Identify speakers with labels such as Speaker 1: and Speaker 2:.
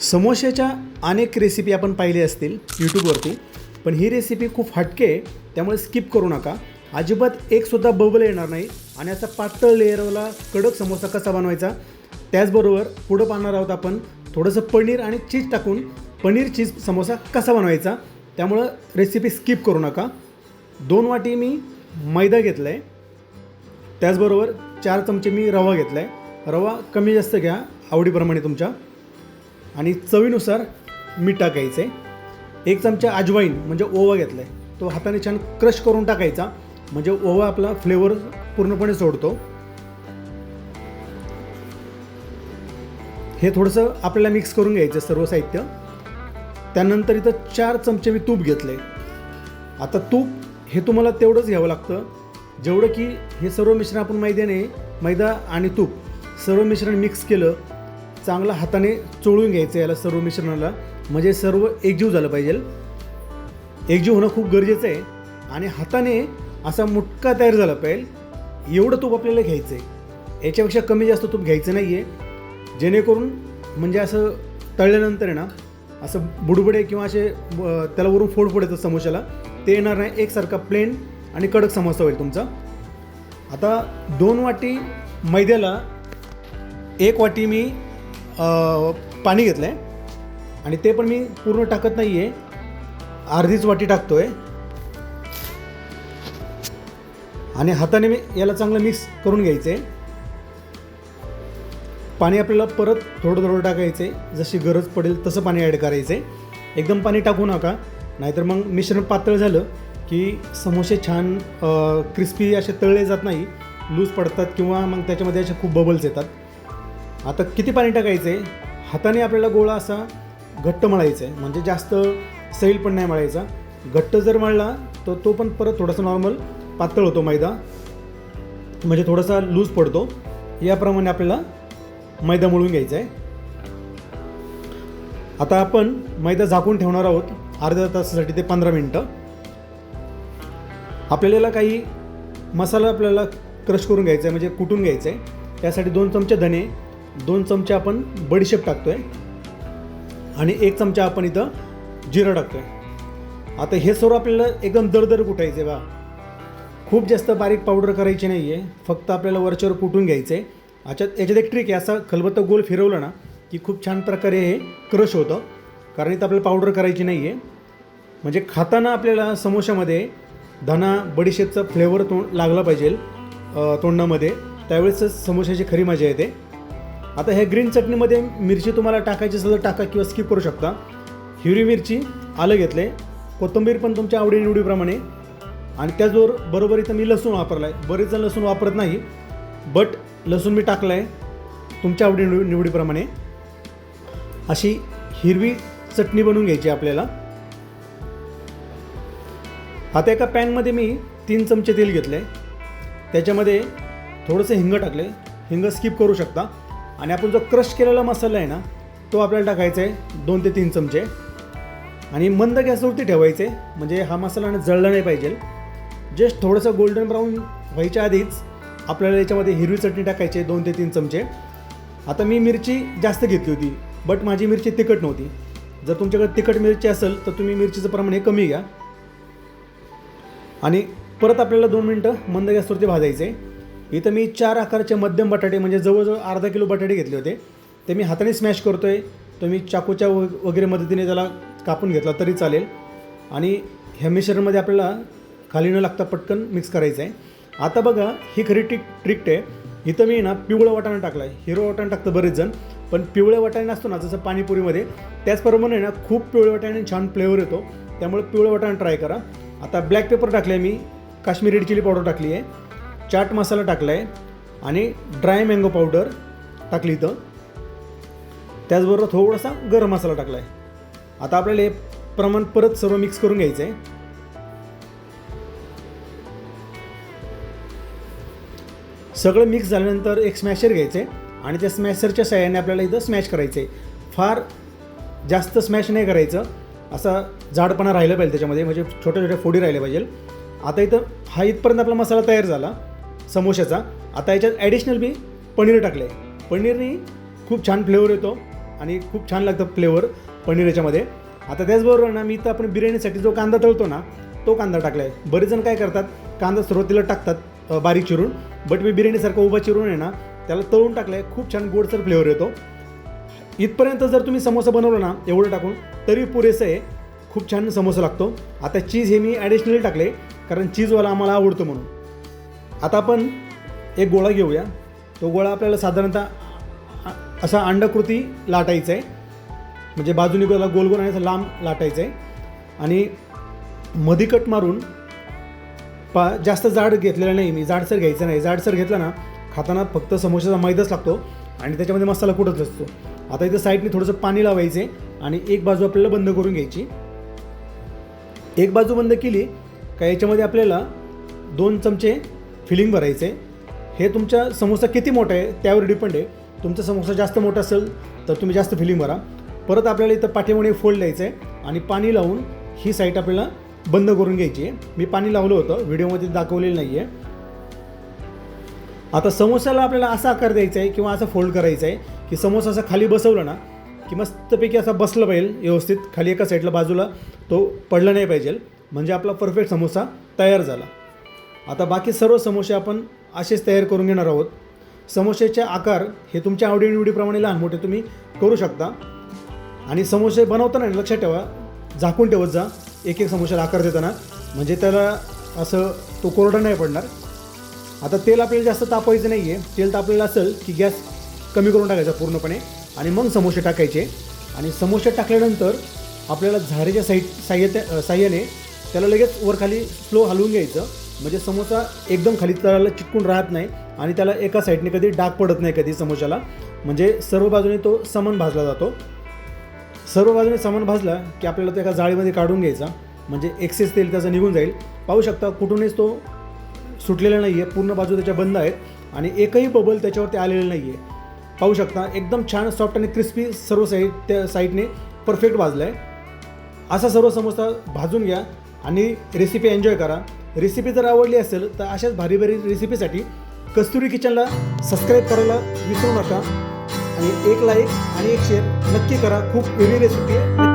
Speaker 1: समोश्याच्या अनेक रेसिपी आपण पाहिली असतील यूट्यूबवरती पण ही रेसिपी खूप हटके आहे त्यामुळे स्किप करू नका. अजिबात एकसुद्धा बबल येणार नाही आणि असा पातळ लेअरवाला कडक समोसा कसा बनवायचा त्याचबरोबर पुढं पाहणार आहोत आपण थोडंसं पनीर आणि चीज टाकून पनीर चीज समोसा कसा बनवायचा त्यामुळं रेसिपी स्किप करू नका. दोन वाटी मी मैदा घेतला आहे त्याचबरोबर चार चमचे मी रवा घेतला आहे रवा कमी जास्त घ्या आवडीप्रमाणे तुमच्या. आणि चवीनुसार मीठ टाकायचं. आहे एक चमचा अजवाईन म्हणजे ओवा घेतला आहे तो हाताने छान क्रश करून टाकायचा. म्हणजे ओवा आपला फ्लेवर पूर्णपणे सोडतो. हे थोडंसं आपल्याला मिक्स करून घ्यायचं सर्व साहित्य. त्यानंतर इथं चार चमचे मी तूप घेतले आता तूप हे तुम्हाला तेवढंच घ्यावं लागतं. जेवढं की हे सर्व मिश्रण आपण मैद्याने मैदा आणि तूप सर्व मिश्रण मिक्स केलं चांगलं हाताने चोळून घ्यायचं याला सर्व मिश्रणाला. म्हणजे सर्व एकजीव झालं पाहिजे. एकजीव होणं खूप गरजेचं आहे. आणि हाताने असा मुटका तयार झाला पाहिजे. एवढं तूप आपल्याला घ्यायचं आहे याच्यापेक्षा कमी जास्त तूप घ्यायचं नाही आहे जेणेकरून म्हणजे असं तळल्यानंतर आहे ना असं बुडबुडे किंवा असे त्याला वरून फोड फोड येतात समोशाला ते येणार नाही. एकसारखा प्लेन आणि कडक समोसा होईल तुमचा. आता दोन वाटी मैद्याला एक वाटी मी पाणी घेतलं आहे आणि ते पण मी पूर्ण टाकत नाही आहे अर्धीच वाटी टाकतो आहे आणि हाताने मी याला चांगलं मिक्स करून घ्यायचं आहे पाणी आपल्याला परत थोडं थोडं टाकायचं आहे जशी गरज पडेल तसं पाणी ॲड करायचं आहे एकदम पाणी टाकू नका. नाहीतर मग मिश्रण पातळ झालं की समोसे छान क्रिस्पी असे तळले जात नाही. लूज पडतात किंवा मग त्याच्यामध्ये असे खूप बबल्स येतात. आता किती पाणी टाकायचं? आहे हाताने आपल्याला गोळा असा घट्ट मळायचा आहे. म्हणजे जास्त सैल पण नाही मळायचा. घट्ट जर मळला तर तो पण परत थोडासा नॉर्मल पातळ होतो मैदा. म्हणजे थोडासा लूज पडतो. याप्रमाणे आपल्याला मैदा मळून घ्यायचा आहे. आता आपण मैदा झाकून ठेवणार आहोत. अर्ध्या तासासाठी ते पंधरा मिनटं. आपल्याला काही मसाला आपल्याला क्रश करून घ्यायचा आहे. म्हणजे कुटून घ्यायचा आहे. त्यासाठी दोन चमचे धने दोन चमचे आपण बडीशेप टाकतो आहे आणि एक चमचा आपण इथं जिरं टाकतो आहे आता हे सर्व आपल्याला एकदम दरदर कुटायचं आहे बा खूप जास्त बारीक पावडर करायची नाही आहे फक्त आपल्याला वरच्यावर कुटून घ्यायचं आहे याच्यात याच्यात एक ट्रिक आहे असा खलबत्ता गोल फिरवलं ना की खूप छान प्रकारे हे क्रश होतं. कारण इथं आपल्याला पावडर करायची नाही आहे म्हणजे खाताना आपल्याला समोशामध्ये धना बडीशेपचा फ्लेवर तोंड लागला पाहिजे तोंडामध्ये. त्यावेळेसच समोशाची खरी मजा येते. आता ह्या ग्रीन चटणीमध्ये मिरची तुम्हाला टाकायची असेल तर टाका किंवा स्किप करू शकता. हिरवी मिरची आलं घेतले कोथिंबीर पण तुमच्या आवडीनिवडीप्रमाणे आणि त्याचबरोबर बरोबर इथं मी लसूण वापरला आहे बरेच जण लसूण वापरत नाही बट लसूण मी टाकलं आहे तुमच्या आवडी निवडीप्रमाणे. अशी हिरवी चटणी बनवून घ्यायची आपल्याला. आता एका पॅनमध्ये मी तीन चमचे तेल घेतले त्याच्यामध्ये थोडंसं हिंग टाकले हिंग स्किप करू शकता. आणि आपण जो क्रश केलेला मसाला आहे ना तो आपल्याला टाकायचा आहे दोन ते तीन चमचे. आणि मंद गॅसवरती ठेवायचे म्हणजे हा मसाला ना जळला नाही पाहिजे. जस्ट थोडंसं गोल्डन ब्राऊन व्हायच्या आधीच आपल्याला याच्यामध्ये हिरवी चटणी टाकायची आहे दोन ते तीन चमचे. आता मी मिरची जास्त घेतली होती बट माझी मिरची तिखट नव्हती. जर तुमच्याकडे तिखट मिरची असेल तर तुम्ही मिरचीचं प्रमाण हे कमी घ्या. आणि परत आपल्याला दोन मिनटं मंद गॅसवरती भाजायचे आहे इथं मी चार आकाराचे मध्यम बटाटे म्हणजे जवळजवळ अर्धा किलो बटाटे घेतले होते. ते मी हाताने स्मॅश करतो आहे तो मी चाकूच्या व वगैरे मदतीने त्याला कापून घेतला तरी चालेल. आणि ह्या मिश्रणमध्ये आपल्याला खाली न लागता पटकन मिक्स करायचं आहे आता बघा ही खरी टिक ट्रिक्ट आहे. इथं मी ना पिवळं वाटाणा टाकला आहे हिरो वाटाणा टाकतं बरेच जण पण पिवळ्या वाटाणे नसतो ना जसं पाणीपुरीमध्ये. त्याचप्रमाणे ना खूप पिवळ्या वाटाणे छान फ्लेवर येतो. त्यामुळे पिवळं वाटाणा ट्राय करा. आता ब्लॅक पेपर टाकलं आहे मी. काश्मीरी रेड चिली पावडर टाकली आहे चाट मसाला टाकला आहे आणि ड्राय मँगो पावडर टाकली इथं. त्याचबरोबर थोडासा गरम मसाला टाकला आहे आता आपल्याला हे प्रमाण परत सर्व मिक्स करून घ्यायचं आहे सगळं मिक्स झाल्यानंतर एक स्मॅशर घ्यायचं आहे आणि त्या स्मॅशरच्या सहाय्याने आपल्याला इथं स्मॅश करायचं आहे फार जास्त स्मॅश नाही करायचं. असा जाडपणा राहिलं पाहिजे त्याच्यामध्ये म्हणजे छोट्या छोट्या फोडी राहिल्या पाहिजे. आता इथं हा इथपर्यंत आपला मसाला तयार झाला. समोशाचा. आता याच्यात ॲडिशनल मी पनीर टाकलं आहे पनीरनी खूप छान फ्लेवर येतो आणि खूप छान लागतं फ्लेवर पनीर याच्यामध्ये. आता त्याचबरोबर ना मी इथं आपण बिर्याणीसाठी जो कांदा तळतो ना तो कांदा टाकला आहे बरेच जण काय करतात कांदा सुरुवातीला टाकतात बारीक चिरून. बट मी बिर्याणीसारखा उभा चिरून आहे ना त्याला तळून टाकलं आहे खूप छान गोडसर फ्लेवर येतो. इथपर्यंत जर तुम्ही समोसा बनवला ना एवढं टाकून तरी पुरेसं आहे. खूप छान समोसा लागतो. आता चीज हे मी ॲडिशनली टाकले कारण चीजवाला आम्हाला आवडतो म्हणून. आता आपण एक गोळा घेऊया. तो गोळा आपल्याला साधारणतः असा अंडकृती लाटायचा आहे. म्हणजे बाजूने गोला गोल गोल आणि असं लांब लाटायचं आहे. आणि मधी कट मारून पा जास्त जाड घेतलेलं नाही मी जाडसर घ्यायचं नाही. जाडसर घेतला ना खाताना फक्त समोशाचा मैदाच लागतो आणि त्याच्यामध्ये मसाला कुठंच असतो आता इथं साईडने थोडंसं पाणी लावायचे आणि एक बाजू आपल्याला बंद करून घ्यायची. एक बाजू बंद केली का याच्यामध्ये आपल्याला दोन चमचे फिलिंग भरायचं. आहे हे तुमच्या समोसा किती मोठा आहे त्यावर डिपेंड आहे. तुमचा समोसा जास्त मोठा असेल तर तुम्ही जास्त फिलिंग भरा. परत आपल्याला इथं पाठीमागे फोल्ड द्यायचं आहे आणि पाणी लावून ही साईट आपल्याला बंद करून घ्यायची आहे. मी पाणी लावलं होतं व्हिडिओमध्ये दाखवलेलं नाही आहे आता समोसाला आपल्याला असा आकार द्यायचा आहे किंवा असं फोल्ड करायचा आहे की समोसा असा खाली बसवला ना की मस्तपैकी असा बसलं पाहिजे व्यवस्थित. खाली एका साईडला बाजूला तो पडला नाही पाहिजे. म्हणजे आपला परफेक्ट समोसा तयार झाला. आता बाकी सर्व समोसे आपण असेच तयार करून घेणार आहोत. समोसेचे आकार हे तुमच्या आवडीनिवडीप्रमाणे लहान मोठे तुम्ही करू शकता. आणि समोसे बनवताना लक्षात ठेवा झाकून ठेवत जा. एक एक समोशाला आकार देताना. म्हणजे त्याला असं तो कोरडा नाही पडणार. आता तेल आपल्याला जास्त तापवायचं नाही आहे तेल तापलेलं असेल की गॅस कमी करून टाकायचा पूर्णपणे. आणि मग समोसे टाकायचे. आणि समोसे टाकल्यानंतर आपल्याला झारेच्या साईड साह्य साह्याने त्याला लगेच वरखाली स्लो हलवून घ्यायचं. म्हणजे समोसा एकदम खाली तळाला चिटकून राहत नाही आणि त्याला एका साईडने कधी डाग पडत नाही कधी समोशाला म्हणजे सर्व बाजूने तो समान भाजला जातो. सर्व बाजूने समान भाजला की आपल्याला तो एका जाळीमध्ये काढून घ्यायचा. म्हणजे एक्सेस तेल त्याचं निघून जाईल. पाहू शकता कुठूनच तो सुटलेला नाही आहे पूर्ण बाजू त्याच्या बंद आहेत आणि एकही बबल त्याच्यावरती आलेलं नाही आहे पाहू शकता एकदम छान सॉफ्ट आणि क्रिस्पी सर्व साईड त्या साईडने परफेक्ट भाजला आहे असा सर्व समोसा भाजून घ्या आणि रेसिपी एन्जॉय करा. रेसिपी जर आवडली असेल तर अशाच भारी भारी रेसिपीसाठी कस्तुरी किचनला सबस्क्राईब करायला विसरू नका. आणि एक लाईक आणि एक शेअर नक्की करा. खूप वेगळी रेसिपी आहे.